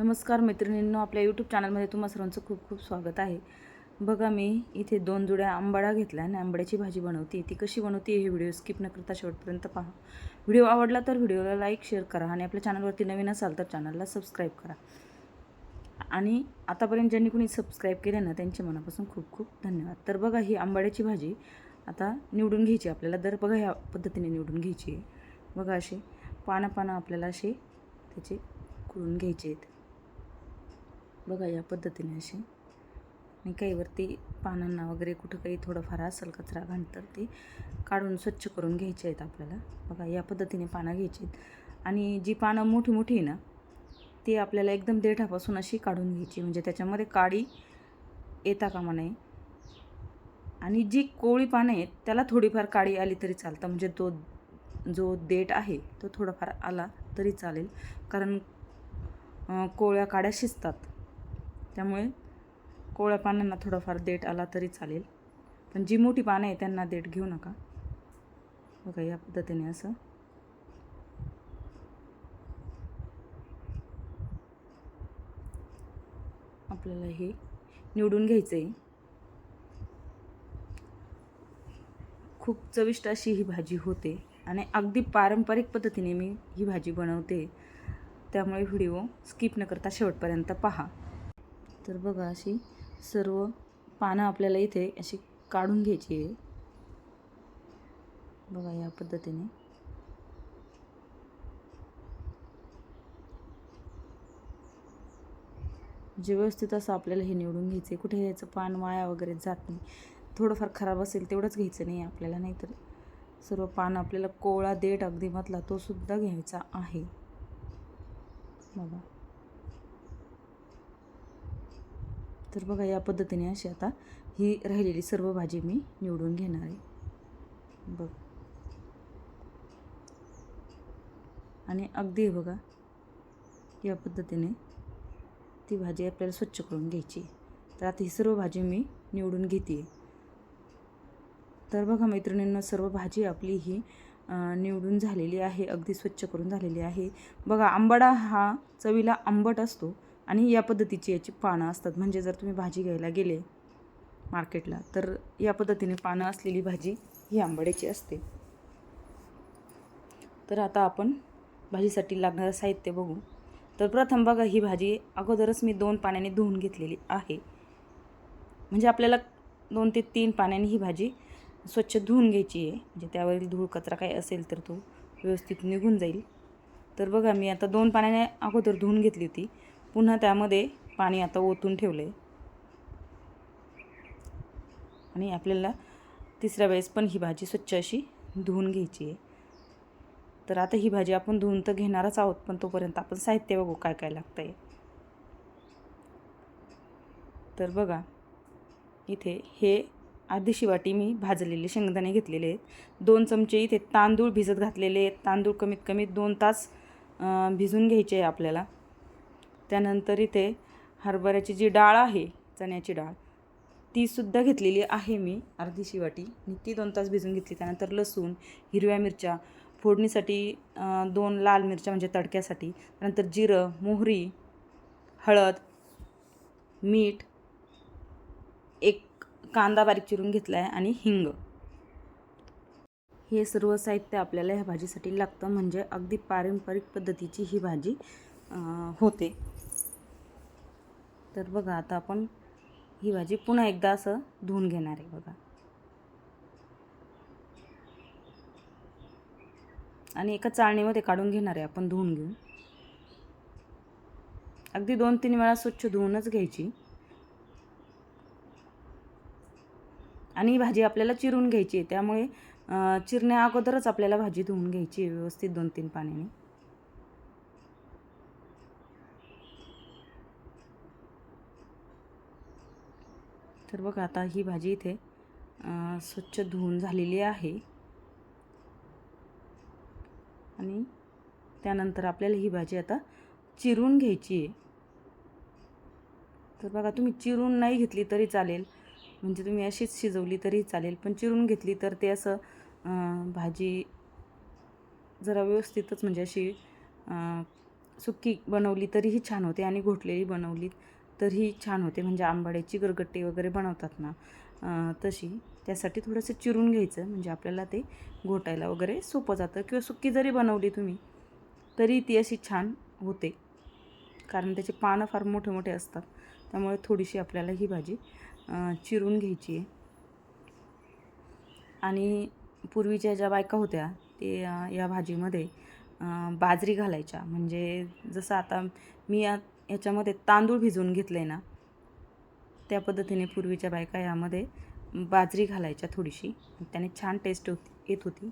नमस्कार मैत्रिणींनो आपल्या यूट्यूब चॅनलमध्ये तुम्हा सर्वांचं खूप खूप स्वागत आहे. बघा मी इथे दोन जुड्या आंबाडा घेतला आणि आंबाड्याची भाजी बनवते. ती कशी बनवते हे व्हिडिओ स्किप न करता शेवटपर्यंत पहा. व्हिडिओ आवडला तर व्हिडिओला लाईक शेअर करा आणि आपल्या चॅनलवरती नवीन असाल तर चॅनलला सबस्क्राईब करा. आणि आतापर्यंत ज्यांनी कोणी सबस्क्राईब केले ना त्यांच्या मनापासून खूप खूप धन्यवाद. तर बघा ही आंबाड्याची भाजी आता निवडून घ्यायची आपल्याला. दर बघा ह्या पद्धतीने निवडून घ्यायची आहे. बघा असे पानं पानं आपल्याला असे त्याचे कुळून घ्यायचे आहेत. बघा या पद्धतीने असे आणि काही वरती पानांना वगैरे कुठं काही थोडंफार असेल कचरा घाण तर ते. काढून स्वच्छ करून घ्यायचे आहेत आपल्याला. बघा या पद्धतीने पानं घ्यायची आहेत. आणि जी पानं मोठी मोठी आहे ना ती आपल्याला एकदम देठापासून अशी काढून घ्यायची. म्हणजे त्याच्यामध्ये काडी येता कामा नये. आणि जी कोळी पानं आहेत त्याला थोडीफार काळी आली तरी चालतं. म्हणजे तो जो देठ आहे तो थोडाफार आला तरी चालेल. कारण कोळ्या काड्या शिजतात. त्यामुळे कोवळ्या पानांना थोडाफार देठ आला तरी चालेल. पण जी मोठी पानं आहे त्यांना देठ घेऊ नका. बघा या पद्धतीने असं. आपल्याला हे निवडून घ्यायचं आहे खूप चविष्ट अशी ही भाजी होते आणि अगदी पारंपरिक पद्धतीने मी ही भाजी बनवते. त्यामुळे व्हिडिओ स्किप न करता शेवटपर्यंत पहा. तर बघा अशी सर्व पानं आपल्याला इथे अशी काढून घ्यायची आहे. बघा या पद्धतीने. जे व्यवस्थित असं आपल्याला हे निवडून घ्यायचं आहे कुठे याचं पान वाया वगैरे जात नाही. थोडंफार खराब असेल तेवढंच घ्यायचं नाही आपल्याला नाहीतर सर्व पान आपल्याला कोवळा देठ अगदी मधला तो सुद्धा घ्यायचा आहे. बघा. तर बघा या पद्धतीने अशी आता ही राहिलेली सर्व भाजी मी निवडून घेणार आहे. बघ. आणि अगदी बघा या पद्धतीने ती भाजी आपल्याला स्वच्छ करून घ्यायची. तर आता ही सर्व भाजी मी निवडून घेते. तर बघा मैत्रिणींना सर्व भाजी आपली ही निवडून झालेली आहे अगदी स्वच्छ करून झालेली आहे. बघा आंबाडा हा चवीला आंबट असतो. आणि या पद्धतीची याची पानं असतात. म्हणजे जर तुम्ही भाजी घ्यायला गेले मार्केटला तर या पद्धतीने पानं असलेली भाजी ही आंबाड्याची असते. तर आता आपण भाजीसाठी लागणारं साहित्य बघू. तर प्रथम बघा ही भाजी अगोदरच मी दोन पाण्याने धुवून घेतलेली आहे. म्हणजे आपल्याला दोन ते तीन पाण्याने ही भाजी स्वच्छ धुवून घ्यायची आहे. म्हणजे त्यावरील धूळ कचरा काही असेल तर तो व्यवस्थित निघून जाईल. तर बघा मी आता दोन पाण्याने अगोदर धुवून घेतली होती. पुन्हा त्यामध्ये पाणी आता ओतून ठेवलं आहे आणि आपल्याला तिसऱ्या वेळेस पण ही भाजी स्वच्छ अशी धुवून घ्यायची आहे. तर आता ही भाजी आपण धुवून तर घेणारच आहोत पण तोपर्यंत आपण साहित्य बघू काय काय लागतं आहे तर बघा इथे हे अर्धीशी वाटी मी भाजलेले शेंगदाणे घेतलेले आहेत. दोन चमचे इथे तांदूळ भिजत घातलेले आहेत. तांदूळ कमीत कमी दोन तास भिजून घ्यायचे आहे आपल्याला. त्यानंतर इथे हरभऱ्याची जी डाळ आहे चण्याची डाळ तीसुद्धा घेतलेली आहे मी अर्धी शिवाटी. आणि ती दोन तास भिजून घेतली. त्यानंतर लसूण हिरव्या मिरच्या फोडणीसाठी दोन लाल मिरच्या म्हणजे तडक्यासाठी. त्यानंतर जिरं मोहरी हळद मीठ एक कांदा बारीक चिरून घेतला आहे आणि हिंग. हे सर्व साहित्य आपल्याला ह्या भाजीसाठी लागतं. म्हणजे अगदी पारंपरिक पद्धतीची ही भाजी होते. तर बघा आता आपण ही भाजी पुन्हा एकदा असं धुवून घेणार आहे बघा. आणि एका चाळणीमध्ये काढून घेणार आहे आपण धुवून घेऊन. अगदी दोन तीन वेळा स्वच्छ धुवूनच घ्यायची. आणि ही भाजी आपल्याला चिरून घ्यायची आहे त्यामुळे चिरण्या अगोदरच आपल्याला भाजी धुवून घ्यायची आहे व्यवस्थित दोन तीन पाण्याने. तर बघा आता ही भाजी इथे स्वच्छ धुवून झालेली आहे. आणि त्यानंतर आपल्याला ही भाजी आता चिरून घ्यायची आहे. तर बघा तुम्ही चिरून नाही घेतली तरी चालेल. म्हणजे तुम्ही अशीच शिजवली तरी चालेल पण चिरून घेतली तर ते असं भाजी जरा व्यवस्थितच म्हणजे अशी सुक्की बनवली तरीही छान होते आणि घोटलेली बनवली तरीही छान होते. म्हणजे आंबाड्याची गरगट्टी वगैरे बनवतात ना तशी. त्यासाठी थोडंसं चिरून घ्यायचं. म्हणजे आपल्याला ते घोटायला वगैरे सोपं जातं. किंवा सुक्की जरी बनवली तुम्ही तरी ती अशी छान होते. कारण त्याचे पानं फार मोठे मोठे असतात. त्यामुळे थोडीशी आपल्याला ही भाजी चिरून घ्यायची आहे. आणि पूर्वीच्या ज्या बायका होत्या ते या भाजीमध्ये बाजरी घालायच्या. म्हणजे जसं आता मी याच्यामध्ये तांदूळ भिजवून घेतले ना त्या पद्धतीने पूर्वीच्या बायका यामध्ये बाजरी घालायच्या थोडीशी. त्याने छान टेस्ट होती येत होती.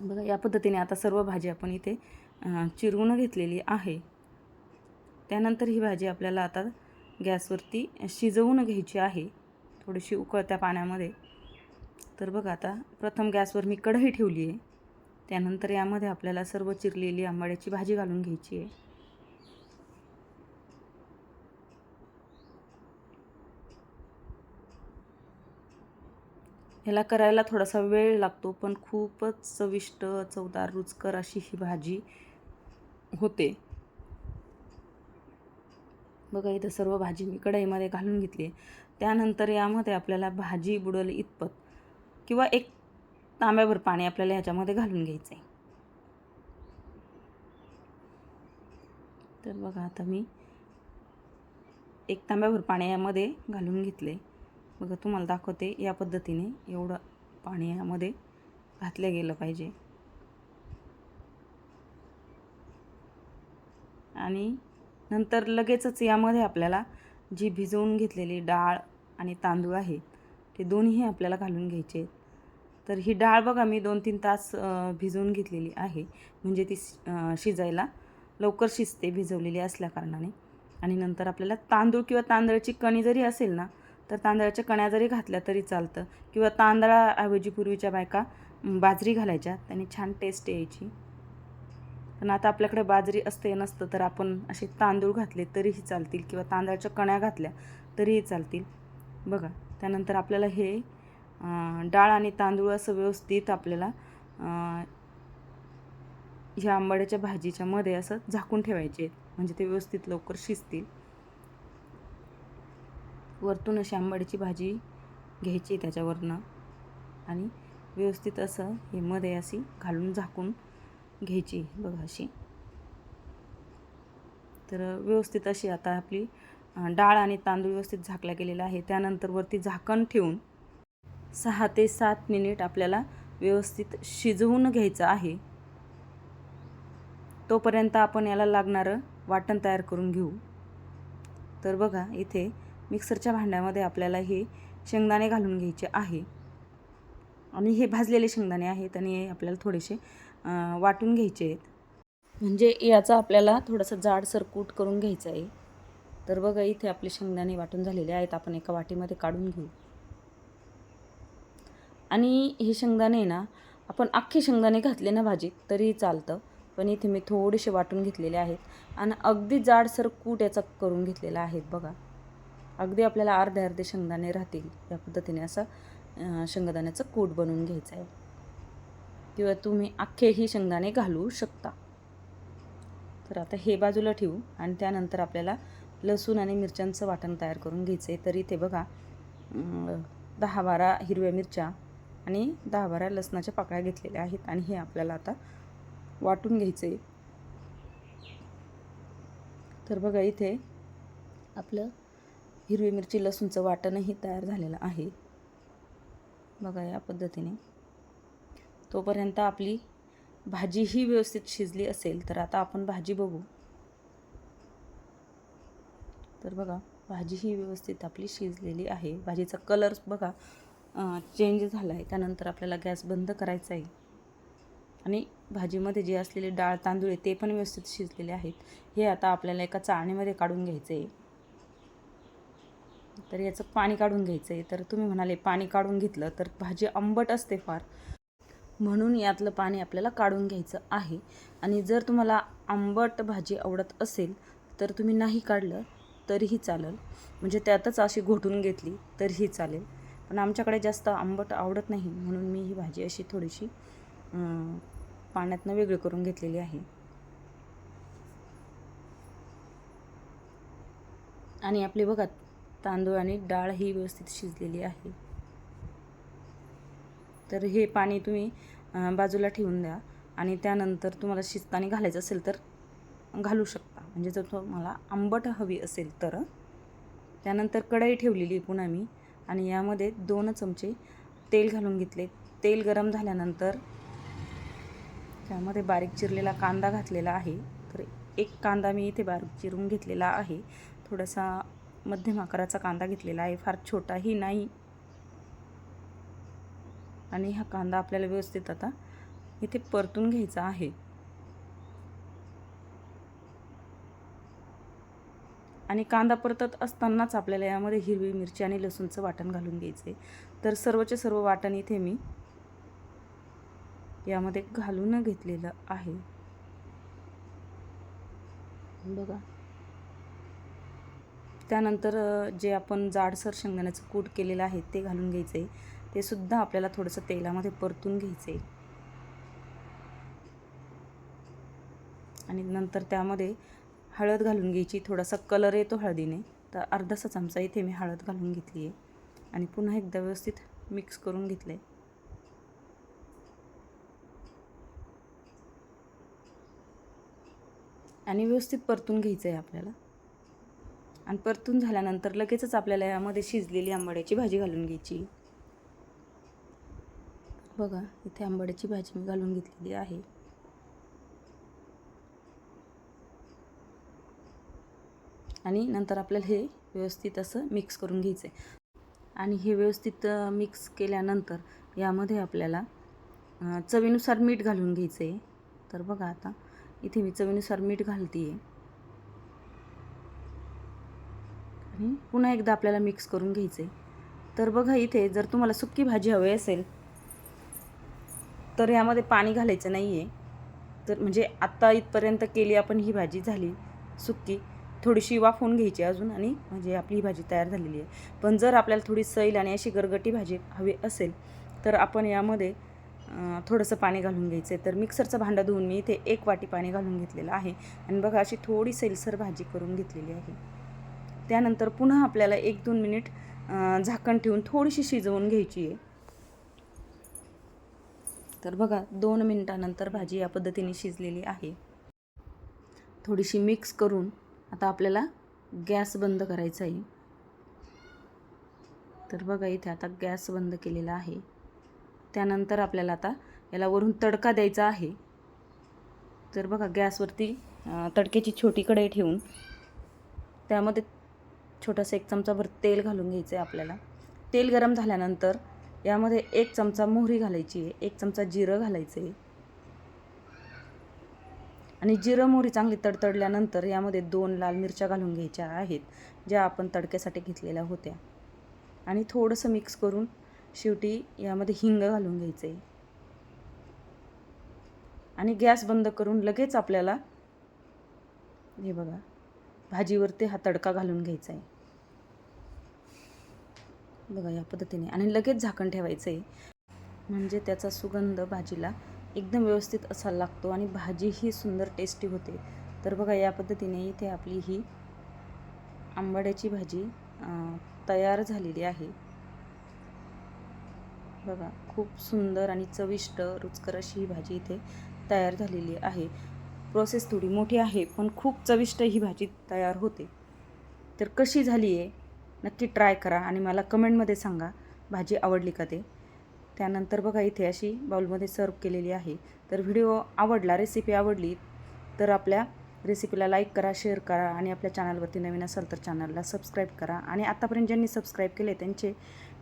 बघा या पद्धतीने आता सर्व भाजी आपण इथे चिरवून घेतलेली आहे. त्यानंतर ही भाजी आपल्याला आता गॅसवरती शिजवून घ्यायची आहे. थोडीशी उकळत्या पाण्यामध्ये. तर बघा आता प्रथम गॅसवर मी कढई ठेवली आहे. त्यानंतर यामध्ये आपल्याला सर्व चिरलेली आंबाड्याची भाजी घालून घ्यायची आहे. ह्याला करायला थोडासा वेळ लागतो पण खूपच चविष्ट चवदार रुचकर अशी ही भाजी होते. बघा इथं सर्व भाजी मी कढईमध्ये घालून घेतली. आहे त्यानंतर यामध्ये आपल्याला भाजी बुडल इतपत किंवा एक तांब्याभर पाणी आपल्याला ह्याच्यामध्ये घालून घ्यायचं आहे तर बघा आता मी एक तांब्याभर पाणी यामध्ये घालून घेतले बघा तुम्हाला दाखवते. या पद्धतीने एवढं पाणी यामध्ये घातलं गेलं पाहिजे. आणि नंतर लगेचच यामध्ये आपल्याला जी भिजवून घेतलेली डाळ आणि तांदूळ आहे ते दोन्ही आपल्याला घालून घ्यायचे. तर ही डाळ बघा मी दोन तीन तास भिजवून घेतलेली आहे. म्हणजे ती शि- शिजायला लवकर शिजते भिजवलेली असल्याकारणाने आणि नंतर आपल्याला तांदूळ किंवा तांदळाची कणी जरी असेल ना तर तांदळाच्या कण्या जरी घातल्या तरी चालतं. किंवा तांदळाऐवजी पूर्वीच्या बायका बाजरी घालायच्या. त्याने छान टेस्ट यायची. पण आता आपल्याकडे बाजरी असते नसतं तर आपण असे तांदूळ घातले तरीही चालतील. किंवा तांदळाच्या कण्या घातल्या तरीही चालतील. बघा त्यानंतर आपल्याला हे डाळ आणि तांदूळ असं व्यवस्थित आपल्याला ह्या आंबाड्याच्या भाजीच्या मध्ये असं झाकून ठेवायचे. म्हणजे ते व्यवस्थित लवकर शिजतील. वरतून अशी आंबाडीची भाजी घ्यायची त्याच्यावरनं. आणि व्यवस्थित असं हे मध्ये अशी घालून झाकून घ्यायची बघा अशी. तर व्यवस्थित अशी आता आपली डाळ आणि तांदूळ व्यवस्थित झाकला गेलेला आहे. त्यानंतर वरती झाकण ठेवून सहा ते सात मिनिट आपल्याला व्यवस्थित शिजवून घ्यायचं आहे. तोपर्यंत आपण याला लागणारं वाटण तयार करून घेऊ. तर बघा इथे मिक्सरच्या भांड्यामध्ये आपल्याला हे शेंगदाणे घालून घ्यायचे आहे. आणि हे भाजलेले शेंगदाणे आहेत आणि हे आपल्याला थोडेसे वाटून घ्यायचे आहेत. म्हणजे याचा आपल्याला थोडासा जाड सरकूट करून घ्यायचा आहे. तर बघा इथे आपले शेंगदाणे वाटून झालेले आहेत. आपण एका वाटीमध्ये काढून घेऊ. आणि हे शेंगदाणे ना आपण अख्खे शेंगदाणे घातले ना भाजीत तरी चालतं. पण इथे मी थोडेसे वाटून घेतलेले आहेत. आणि अगदी जाडसर कूट याचा करून घेतलेला आहे बघा. अगदी आपल्याला अर्धे अर्धे शेंगदाणे राहतील. या पद्धतीने असं शेंगदाण्याचं कूट बनवून घ्यायचं आहे किंवा तुम्ही अख्खेही शेंगदाणे घालू शकता. तर आता हे बाजूला ठेवू आणि त्यानंतर आपल्याला लसूण आणि मिरच्यांचं वाटण तयार करून घ्यायचं आहे तर इथे बघा दहा बारा हिरव्या मिरच्या आणि दहा बारा लसणाच्या पाकळ्या घेतलेल्या आहेत आणि हे आपल्याला आता वाटून घ्यायचं आहे तर बघा इथे आपलं हिरवी मिरची लसूणचं वाटणही तयार झालेलं आहे. बघा या पद्धतीने. तोपर्यंत आपली भाजी ही व्यवस्थित शिजली असेल तर आता आपण भाजी बघू. तर बघा भाजी ही व्यवस्थित आपली शिजलेली आहे. भाजीचा कलर बघा चेंज झाला आहे त्यानंतर आपल्याला गॅस बंद करायचा आहे आणि भाजीमध्ये जे असलेले डाळ तांदूळ आहे ते पण व्यवस्थित शिजलेले आहेत. हे आता आपल्याला एका चाळणीमध्ये काढून घ्यायचं आहे तर याचं पाणी काढून घ्यायचं आहे तर तुम्ही म्हणाले पाणी काढून घेतलं तर भाजी आंबट असते फार. म्हणून यातलं पाणी आपल्याला काढून घ्यायचं आहे. आणि जर तुम्हाला आंबट भाजी आवडत असेल तर तुम्ही नाही काढलं तरीही चालेल. म्हणजे त्यातच अशी घोटून घेतली तरीही चालेल. पण आमच्याकडे जास्त आंबट आवडत नाही म्हणून मी ही भाजी अशी थोडीशी पाण्यातनं वेगळी करून घेतलेली आहे. आणि आपली बघा तांदूळ आणि डाळ ही व्यवस्थित शिजलेली आहे. तर हे पाणी तुम्ही बाजूला ठेवून द्या आणि त्यानंतर तुम्हाला शिजताना घालायचं असेल तर घालू शकता. म्हणजे जर तुम्हाला आंबट हवी असेल तर. त्यानंतर कढई ठेवलेली आहे पुन्हा मी आणि यामध्ये दोन चमचे तेल घालून घेतले. तेल गरम झाल्यानंतर त्यामध्ये बारीक चिरलेला कांदा घातलेला आहे. तर एक कांदा मी इथे बारीक चिरून घेतलेला आहे. थोडासा मध्यम आकाराचा कांदा घेतलेला आहे. फार छोटाही नाही. आणि हा कांदा आपल्याला व्यवस्थित आता इथे परतून घ्यायचा आहे. आणि कांदा परतत असतानाच आपल्याला यामध्ये हिरवी मिरची आणि लसूणचं वाटण घालून घ्यायचं आहे तर सर्वचे सर्व वाटण इथे मी यामध्ये घालून घेतलेलं आहे. बघा. त्यानंतर जे आपण जाडसर शेंगदाण्याचं कूट केलेलं आहे ते घालून घ्यायचं आहे ते सुद्धा आपल्याला थोडंसं तेलामध्ये परतून घ्यायचं आहे आणि नंतर त्यामध्ये हळद घालून घ्यायची. थोडासा कलर येतो हळदीने. तर अर्धासा चमचा इथे मी हळद घालून घेतली आहे आणि पुन्हा एकदा व्यवस्थित मिक्स करून घेतलं आहे आणि व्यवस्थित परतून घ्यायचं आहे आपल्याला. आणि परतून झाल्यानंतर लगेचच आपल्याला यामध्ये शिजलेली आंबाड्याची भाजी घालून घ्यायची. बघा इथे आंबाड्याची भाजी मी घालून घेतलेली आहे. आणि नंतर आपल्याला हे व्यवस्थित असं मिक्स करून घ्यायचं आहे आणि हे व्यवस्थित मिक्स केल्यानंतर यामध्ये आपल्याला चवीनुसार मीठ घालून घ्यायचं आहे तर बघा आता इथे मी चवीनुसार मीठ घालते आहे आणि पुन्हा एकदा आपल्याला मिक्स करून घ्यायचं आहे तर बघा इथे जर तुम्हाला सुक्की भाजी हवी असेल तर यामध्ये पाणी घालायचं नाही आहे तर म्हणजे आत्ता इथपर्यंत केली आपण ही भाजी झाली सुक्की. थोडीशी वाफवून घ्यायची अजून आणि म्हणजे आपली ही भाजी तयार झालेली आहे. पण जर आपल्याला थोडी सैल आणि अशी गरगटी भाजी हवी असेल तर आपण यामध्ये थोडंसं पाणी घालून घ्यायचं आहे तर मिक्सरचं भांडं धुवून मी इथे एक वाटी पाणी घालून घेतलेलं आहे. आणि बघा अशी थोडी सैलसर भाजी करून घेतलेली आहे. त्यानंतर पुन्हा आपल्याला एक दोन मिनिट झाकण ठेवून थोडीशी शिजवून घ्यायची आहे. तर बघा दोन मिनटानंतर भाजी या पद्धतीने शिजलेली आहे. थोडीशी मिक्स करून आता आपल्याला गॅस बंद करायचा आहे. तर बघा इथे आता गॅस बंद केलेला आहे. त्यानंतर आपल्याला आता याला वरून तडका द्यायचा आहे. तर बघा गॅसवरती तडक्याची छोटी कढई ठेवून त्यामध्ये छोटासा एक चमचाभर तेल घालून घ्यायचं आहे आपल्याला. तेल गरम झाल्यानंतर यामध्ये एक चमचा मोहरी घालायची आहे एक चमचा जिरं घालायचं आहे आणि जिरं मोहरी चांगली तडतडल्यानंतर यामध्ये दोन लाल मिरच्या घालून घ्यायच्या आहेत ज्या आपण तडक्यासाठी घेतलेल्या होत्या. आणि थोडंसं मिक्स करून शेवटी यामध्ये हिंग घालून घ्यायचं आहे आणि गॅस बंद करून लगेच आपल्याला हे बघा भाजीवरती हा तडका घालून घ्यायचा आहे बघा या पद्धतीने. आणि लगेच झाकण ठेवायचं आहे. म्हणजे त्याचा सुगंध भाजीला एकदम व्यवस्थित असा लागतो आणि भाजी ही सुंदर टेस्टी होते. तर बघा या पद्धतीने इथे आपली ही आंबाड्याची भाजी तयार झालेली आहे. बघा खूप सुंदर आणि चविष्ट रुचकर अशी ही भाजी इथे तयार झालेली आहे. प्रोसेस थोडी मोठी आहे पण खूप चविष्ट ही भाजी तयार होते. तर कशी झाली आहे नक्की ट्राय करा आणि मला कमेंटमध्ये सांगा भाजी आवडली का ते. त्यानंतर बघा इथे अशी बाउलमध्ये सर्व केलेली आहे. तर व्हिडिओ आवडला रेसिपी आवडली तर आपल्या रेसिपीला लाईक करा शेअर करा आणि आपल्या चॅनलवरती नवीन असाल तर चॅनलला सबस्क्राईब करा. आणि आत्तापर्यंत ज्यांनी सबस्क्राईब केले त्यांचे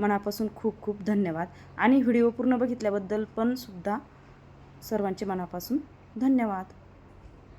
मनापासून खूप खूप धन्यवाद. आणि व्हिडिओ पूर्ण बघितल्याबद्दल पण सुद्धा सर्वांचे मनापासून धन्यवाद.